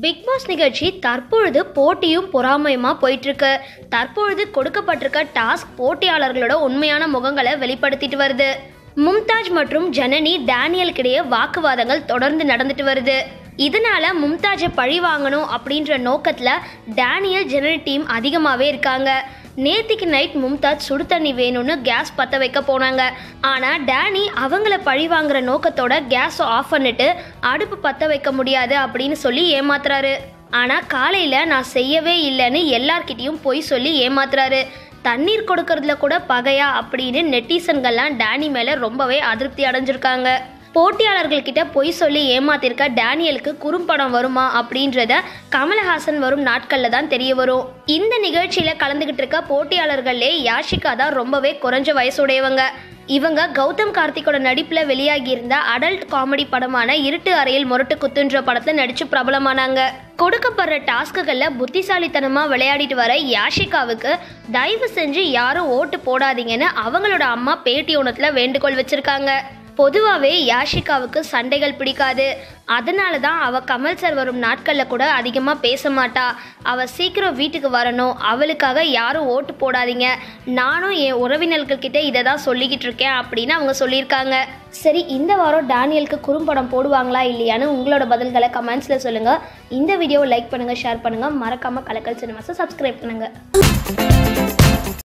Big pass நிகழ்ச்சி தற்பொழுது போட்டியும் பொறாமையுமா போயிட்டுருக்கு. தற்பொழுது கொடுக்கப்பட்டிருக்க டாஸ்க் போட்டியாளர்களோட உண்மையான முகங்களை வெளிப்படுத்திட்டு வருது. மும்தாஜ் மற்றும் ஜனனி டேனியலுக்கிடையே வாக்குவாதங்கள் தொடர்ந்து நடந்துட்டு வருது. இதனால மும்தாஜை பழி வாங்கணும் அப்படின்ற நோக்கத்தில் டேனியல் ஜெனரல் டீம் அதிகமாகவே இருக்காங்க. நேத்திக்கு நைட் மும்தாஜ் சுடு தண்ணி வேணும்னு கேஸ் பற்ற வைக்க போனாங்க. ஆனால் டேனி அவங்கள பழி வாங்குற நோக்கத்தோட கேஸை ஆஃப் பண்ணிட்டு அடுப்பு பற்ற வைக்க முடியாது அப்படின்னு சொல்லி ஏமாத்துறாரு. ஆனால் காலையில் நான் செய்யவே இல்லைன்னு எல்லார்கிட்டயும் பொய் சொல்லி ஏமாத்துறாரு. தண்ணீர் கொடுக்கறதுல கூட பகையா அப்படின்னு நெட்டிசன்கள்லாம் டேனி மேலே ரொம்பவே அதிருப்தி அடைஞ்சிருக்காங்க. போட்டியாளர்கள் கிட்ட பொய் சொல்லி ஏமாத்திருக்க டேனியலுக்கு குறும்படம் வருமா அப்படின்றத கமலஹாசன் வரும் நாட்கள்ல தான் தெரிய வரும். இந்த நிகழ்ச்சியில கலந்துகிட்டு இருக்க போட்டியாளர்களே யாஷிகா தான் ரொம்பவே குறைஞ்ச வயசுடையவங்க. இவங்க கௌதம் கார்த்திக்கோட நடிப்பில் வெளியாகி இருந்த அடல்ட் காமெடி படமான இருட்டு அறையில் முரட்டு குத்துன்ற படத்தில் நடிச்சு பிரபலமானாங்க. கொடுக்கப்படுற டாஸ்க்குகளில் புத்திசாலித்தனமா விளையாடிட்டு வர யாஷிகாவுக்கு தயவு செஞ்சு யாரும் ஓட்டு போடாதீங்கன்னு அவங்களோட அம்மா பேட்டி ஒன்றத்தில் வேண்டுகோள் வச்சிருக்காங்க. பொதுவாகவே யாஷிகாவுக்கு சண்டைகள் பிடிக்காது. அதனால தான் அவள் கமல் சார் வரும் நாட்களில் கூட அதிகமாக பேச மாட்டா. அவள் சீக்கிரம் வீட்டுக்கு வரணும். அவளுக்காக யாரும் ஓட்டு போடாதீங்க. நானும் என் உறவினர்கள்கிட்ட இதை தான் சொல்லிக்கிட்டு இருக்கேன் அப்படின்னு அவங்க சொல்லியிருக்காங்க. சரி இந்த வாரம் டேனியலுக்கு குறும்படம் போடுவாங்களா இல்லையான்னு உங்களோட பதில்களை கமெண்ட்ஸில் சொல்லுங்கள் இந்த வீடியோவை லைக் பண்ணுங்கள் ஷேர் பண்ணுங்கள் மறக்காமல் கலக்கல் சினிமாஸை சப்ஸ்கிரைப் பண்ணுங்கள்